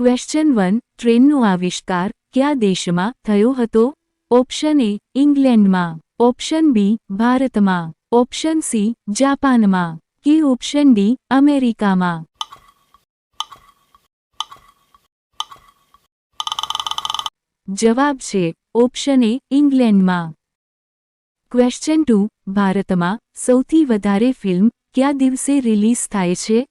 Question one ટ્રેનનો આવિષ્કાર કયા દેશમાં થયો હતો? ઓપ્શન એ ઇંગ્લેન્ડમાં ઓપ્શન બી ભારતમાં. ઓપ્શન સી જાપાનમાં. કે ઓપ્શન ડી અમેરિકામાં. જવાબ છે ઓપ્શન એ ઇંગ્લેન્ડમાં ક્વેશ્ચન ટુ ભારતમાં સૌથી વધારે ફિલ્મ કયા દિવસે રિલીઝ થાય છે?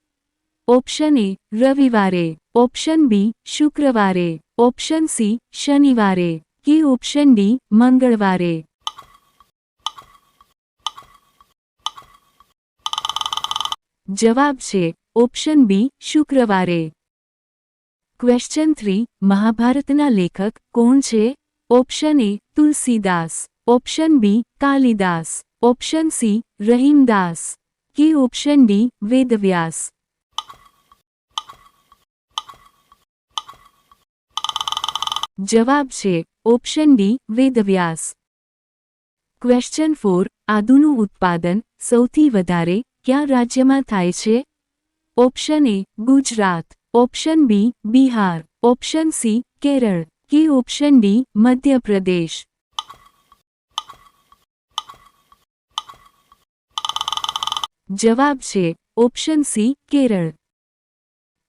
ઓપ્શન એ રવિવારે ઓપ્શન બી શુક્રવારે ઓપ્શન સી શનિવારે કે ઓપ્શન ડી મંગળવારે જવાબ છે ઓપ્શન બી શુક્રવારે ક્વેશ્ચન થ્રી મહાભારતના લેખક કોણ છે option A Tulsidas option B Kalidas option C Rahimdas કે ઓપ્શન ડી વેદવ્યાસ જવાબ છે option D Vedvyas question four આદુનું ઉત્પાદન સૌથી વધારે કયા રાજ્યમાં થાય છે option A Gujarat option B Bihar option C Kerala કે ઓપ્શન ડી મધ્યપ્રદેશ જવાબ છે option C Kerala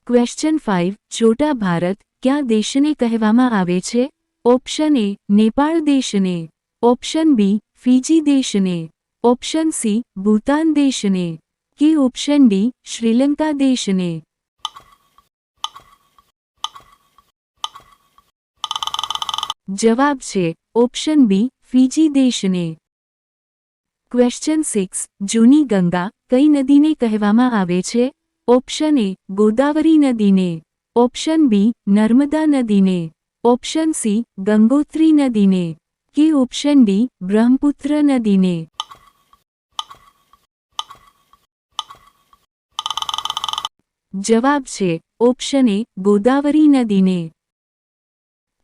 question five છોટા ભારત કયા દેશને કહેવામાં આવે છે ઓપ્શન એ નેપાળ દેશને ઓપ્શન બી ફીજી દેશને ઓપ્શન સી ભૂતાન દેશને કે ઓપ્શન ડી શ્રીલંકા દેશને જવાબ છે ઓપ્શન બી ફીજી દેશને ક્વેશ્ચન સિક્સ જૂની ગંગા કઈ નદીને કહેવામાં આવે છે ઓપ્શન એ ગોદાવરી નદીને ઓપ્શન બી નર્મદા નદીને ઓપ્શન સી ગંગોત્રી નદીને કે ઓપ્શન ડી બ્રહ્મપુત્ર નદીને જવાબ છે ઓપ્શન એ ગોદાવરી નદીને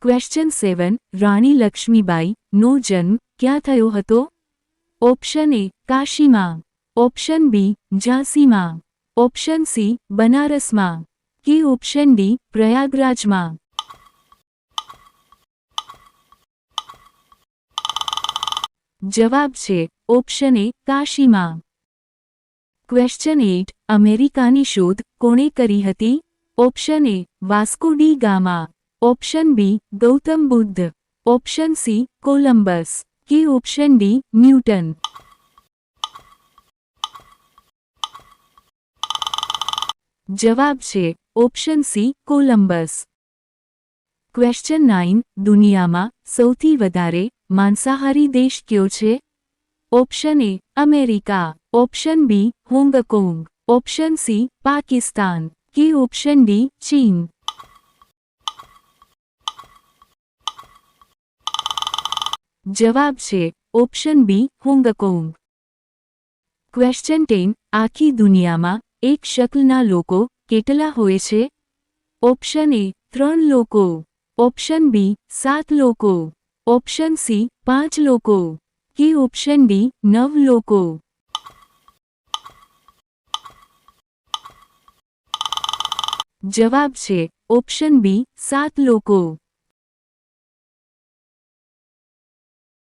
ક્વેશ્ચન સેવન રાણી લક્ષ્મીબાઈ નો જન્મ ક્યાં થયો હતો option A કાશીમાં option B ઝાંસીમાં option C બનારસમાં કે ઓપ્શન ડી, પ્રયાગરાજમાં. જવાબ છે, ઓપ્શન એ, કાશીમાં. ક્વેશ્ચન એટ, અમેરિકાની શોધ કોણે કરી હતી? Option A, Vasco da Gama. Option B, Gautam Buddha. Option C, Columbus. કે ઓપ્શન ડી, ન્યૂટન. જવાબ છે option C Columbus question nine દુનિયામાં સૌથી વધારે માંસાહારી દેશ કયો છે option A America option B Hong Kong option C Pakistan કે ઓપ્શન ડી ચીન જવાબ છે option B Hong Kong question ten આખી દુનિયામાં એક શકલના લોકો કેટલા હોય છે ઓપ્શન એ ત્રણ લોકો ઓપ્શન બી સાત લોકો ઓપ્શન સી પાંચ લોકો કે ઓપ્શન ડી નવ લોકો જવાબ છે ઓપ્શન બી સાત લોકો